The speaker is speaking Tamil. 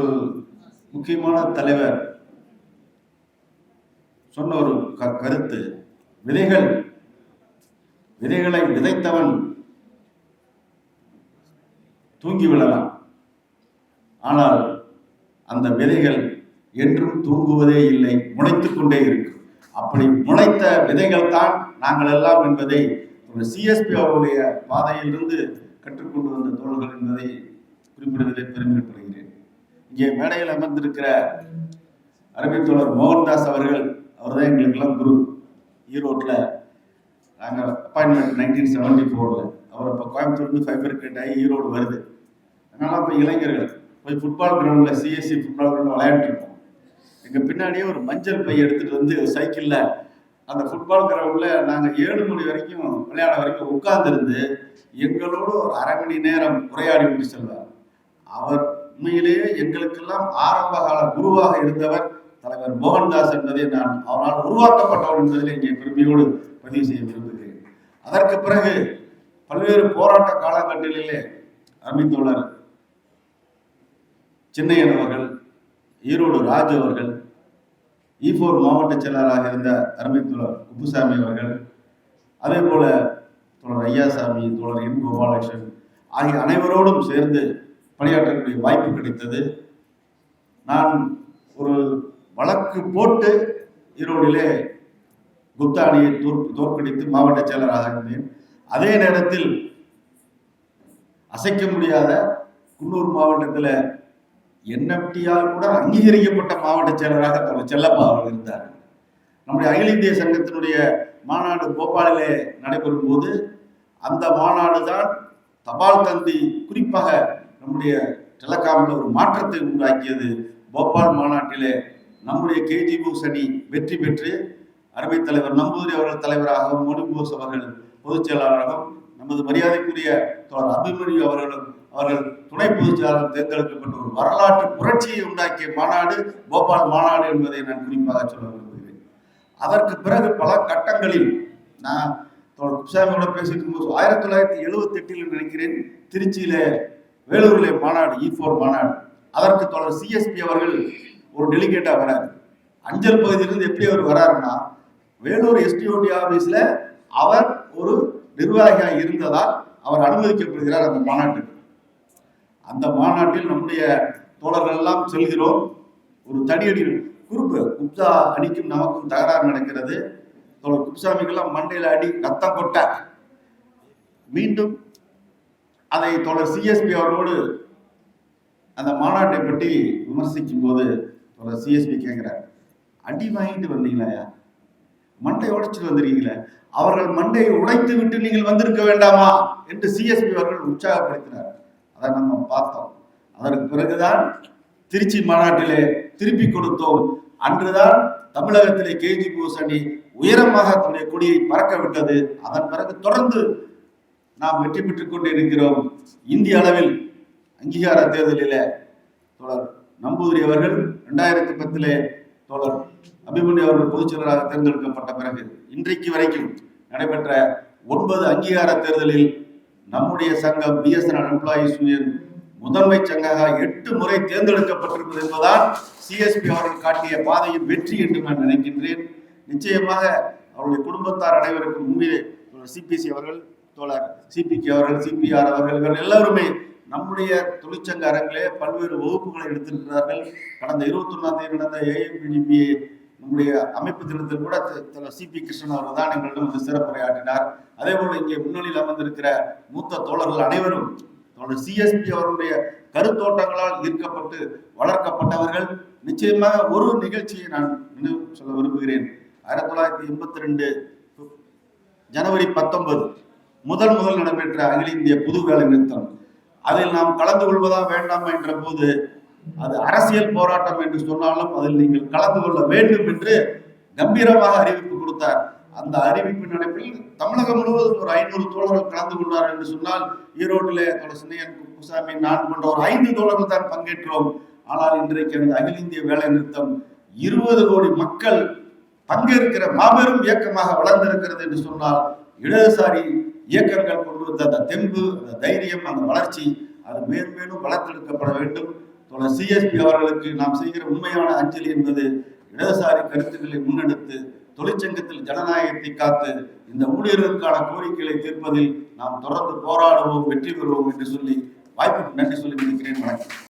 ஒரு முக்கியமான தலைவர் சொன்ன ஒரு க- கருத்து. விதைகள் விதைகளை விதைத்தவன் தூங்கி விழலாம். ஆனால் அந்த விதைகள் என்றும் தூங்குவதே இல்லை முளைத்து கொண்டே இருக்கும். அப்படி முளைத்த விதைகள் தான் நாங்கள் எல்லாம் என்பதை ஒரு சிஎஸ்பி அவருடைய பாதையிலிருந்து கற்றுக்கொண்டு வந்த தோழர்கள் என்பதை குறிப்பிடுவதில் பெருமைப்படுகிறேன். இங்கே மேடையில் அமர்ந்திருக்கிற அரபித் மோகன்தாஸ் அவர்கள் அவர் தான் எங்களுக்கெல்லாம் குரு. ஈரோட்டில் நாங்கள் அப்பாயின்மெண்ட் நைன்டீன் செவன்டி ஃபோரில் அவர் இப்போ கோயம்புத்தூர்லேருந்து ஃபைபர் கட் ஆகி ஈரோடு வருது. அதனால் இப்போ இளைஞர்கள் போய் ஃபுட்பால் கிரவுண்டில் சிஎஸ்சி ஃபுட்பால் கிரவுண்டில் விளையாண்டுருக்கோம் எங்கள் பின்னாடியே ஒரு மஞ்சள் பை எடுத்துகிட்டு வந்து சைக்கிளில் அந்த ஃபுட்பால் கிரவுண்டில் நாங்கள் ஏழு மணி வரைக்கும் விளையாட வரைக்கும் உட்காந்துருந்து எங்களோடு ஒரு அரை மணி நேரம் உரையாடி விட்டு செல்வார் அவர் உண்மையிலேயே எங்களுக்கெல்லாம் ஆரம்ப கால குருவாக இருந்தவர் தலைவர் மோகன்தாஸ் என்பதை நான் அவரால் உருவாக்கப்பட்டவர் என்பதில் இங்கே பெருமையோடு பதிவு செய்ய விரும்புகிறேன். அதற்கு பிறகு பல்வேறு போராட்ட காலகட்டங்களிலே அருமைத்தோழர் சின்னையன் அவர்கள் ஈரோடு ராஜு அவர்கள் ஈபோர் மாவட்ட செயலாளராக இருந்த அருமைத்தோழர் குப்புசாமி அவர்கள் அதே போல தோழர் ஐயாசாமி தோழர் என் கோபாலகிருஷ்ணன் ஆகிய அனைவரோடும் சேர்ந்து பணியாற்றக்கூடிய வாய்ப்பு கிடைத்தது. நான் ஒரு வழக்கு போட்டு ஈரோடிலே குப்தா அணியை தோற் தோற்கடித்து மாவட்ட செயலராக இருந்தேன். அதே நேரத்தில் அசைக்க முடியாத குன்னூர் மாவட்டத்தில் என்எஃப்டியால் கூட அங்கீகரிக்கப்பட்ட மாவட்ட செயலராக தோழர் செல்லப்பா அவர்கள் இருந்தார். நம்முடைய அகில இந்திய சங்கத்தினுடைய மாநாடு போபாலிலே நடைபெறும் போது அந்த மாநாடு தான் தபால் தந்தி குறிப்பாக நம்முடைய டெலகாமில் ஒரு மாற்றத்தை உண்டாக்கியது போபால் மாநாட்டிலே நம்முடைய கேஜி போஸ் அணி வெற்றி பெற்று அருமை தலைவர் நம்பூதிரி அவர்கள் தலைவராகவும் மோடி போஸ் அவர்கள் பொதுச் செயலாளராகவும் நமது மரியாதைக்குரிய தோழர் அபிமன்யு அவர்களும் அவர்கள் துணை பொதுச் செயலாளர் தேர்ந்தெடுக்கப்பட்ட ஒரு வரலாற்று புரட்சியை உண்டாக்கிய மாநாடு போபால் மாநாடு என்பதை நான் குறிப்பாக சொல்ல விரும்புகிறேன். அதற்கு பிறகு பல கட்டங்களில் நான் தோழர் குப்சாமியோட பேசிட்டு இருக்கும்போது ஆயிரத்தி தொள்ளாயிரத்தி எழுபத்தி எட்டில் நினைக்கிறேன் திருச்சியில வேலூரிலே மாநாடு e இ ஃபோர் மாநாடு. அதற்கு தொடர் சிஎஸ்பி அவர்கள் ஒரு டெலிகேட்டாக வராரு. அஞ்சல் பகுதியிலிருந்து எப்படி அவர் வராருன்னா வேலூர் எஸ்டிஓடி ஆஃபீஸில் அவர் ஒரு நிர்வாகியாக இருந்ததால் அவர் அனுமதிக்கப்படுகிறார் அந்த மாநாட்டுக்கு. அந்த மாநாட்டில் நம்முடைய தோழர்கள் எல்லாம் செல்கிறோம். ஒரு தடியடி குறுப்பு குப்தா அணிக்கும் நமக்கும் தகராறு நடக்கிறது. தோழர் குப்சாமிக்கெல்லாம் மண்டையில் அடி ரத்தம் கொட்ட மீண்டும் அதை தொடர் சிஎஸ்பி அவர்களோடு அந்த மாநாட்டை பற்றி விமர்சிக்கும் போது தொடர் சிஎஸ்பி கேட்குறாரு. அடி வாங்கிட்டு வந்தீங்களா மண்டை உடைச்சிட்டு வந்திருக்கீங்களே? அவர்கள் மண்டையை உடைத்து விட்டு நீங்கள் வந்திருக்க வேண்டாமா? என்று சிஎஸ்பி அவர்கள் உற்சாகப்படுத்தினார். அதை நம்ம பார்த்தோம். அதற்கு பிறகுதான் திருச்சி மாநாட்டிலே திருப்பி கொடுத்தோம். அன்றுதான் தமிழகத்திலே கேஜி போஸ் அணி உயரமாக தன்னுடைய கொடியை பறக்க விட்டது. அதன் பிறகு தொடர்ந்து நாம் வெற்றி பெற்றுக் கொண்டு இருக்கிறோம் இந்திய அளவில் அங்கீகார தேர்தலில் தோழர் நம்பூதிரி அவர்கள் ரெண்டாயிரத்தி பத்திலே தோழர் அபிமன்யு அவர்கள் பொதுச் செயலராக தேர்ந்தெடுக்கப்பட்ட பிறகு இன்றைக்கு வரைக்கும் நடைபெற்ற ஒன்பது அங்கீகார தேர்தலில் நம்முடைய சங்கம் பிஎஸ்என்எல் எம்ப்ளாயிஸ் யூனியன் முதன்மை சங்கமாக எட்டு முறை தேர்ந்தெடுக்கப்பட்டிருப்பது என்பதால் சிஎஸ்பி அவர்கள் காட்டிய பாதையின் வெற்றி என்று நான் நினைக்கின்றேன். நிச்சயமாக அவருடைய குடும்பத்தார் அனைவருக்கும் உண்மையிலே சிபிசி அவர்கள் தோழர் சிபிகே அவர்கள் சிபிஆர் அவர்கள் இவர்கள் எல்லாருமே நம்முடைய தொழிற்சங்க அரங்கிலே பல்வேறு வகுப்புகளை எடுத்திருக்கிறார்கள். கடந்த இருபத்தி ஒன்றாம் தேதி நடந்த ஏஎம்பிடிபி நம்முடைய அமைப்பு தினத்தில் கூட சிபி கிருஷ்ணன் அவர்கள் தான் எங்களிடம் வந்து சிறப்புரையாற்றினார். அதே போல இங்கே முன்னணியில் அமர்ந்திருக்கிற மூத்த தோழர்கள் அனைவரும் தோழர் சிஎஸ்பி அவருடைய கருத்தோட்டங்களால் ஈர்க்கப்பட்டு வளர்க்கப்பட்டவர்கள். நிச்சயமாக ஒரு நிகழ்ச்சியை நான் நினைவு சொல்ல விரும்புகிறேன். ஆயிரத்தி தொள்ளாயிரத்தி எண்பத்தி ரெண்டு ஜனவரி பத்தொன்பது. முதல் முதல் நடைபெற்ற அகில இந்திய புது வேலை நிறுத்தம். அதில் நாம் கலந்து கொள்வதா வேண்டாமா என்ற போது அது அரசியல் போராட்டம் என்று சொன்னாலும் அதில் நீங்கள் கலந்து கொள்ள வேண்டும் என்று கம்பீரமாக அறிவிப்பு கொடுத்தார். அந்த அறிவிப்பின் அடைப்பில் தமிழகம் முழுவதும் ஒரு ஐநூறு தோழர்கள் கலந்து கொண்டார் என்று சொன்னால் ஈரோட்டிலே சின்னையன் குப்புசாமி நான் போன்ற ஒரு ஐந்து தோழர்கள் தான் பங்கேற்றோம். ஆனால் இன்றைக்கு அந்த அகில இந்திய வேலை நிறுத்தம் இருபது கோடி மக்கள் பங்கேற்கிற மாபெரும் இயக்கமாக வளர்ந்திருக்கிறது என்று சொன்னால் இடதுசாரி இயக்கங்கள் கொண்டு வந்த அந்த தெம்பு அந்த தைரியம் அந்த வளர்ச்சி அது மேலும் மேலும் வளர்த்தெடுக்கப்பட வேண்டும். தோழர் சிஎஸ்பி அவர்களுக்கு நாம் செய்கிற உண்மையான அஞ்சலி என்பது இடதுசாரி கருத்துக்களை முன்னெடுத்து தொழிற்சங்கத்தில் ஜனநாயகத்தை காத்து இந்த ஊழியர்களுக்கான கோரிக்கைகளை தீர்ப்பதில் நாம் தொடர்ந்து போராடுவோம் வெற்றி பெறுவோம் என்று சொல்லி வாய்ப்புக்கு நன்றி சொல்லி முடிக்கிறேன் வணக்கம்.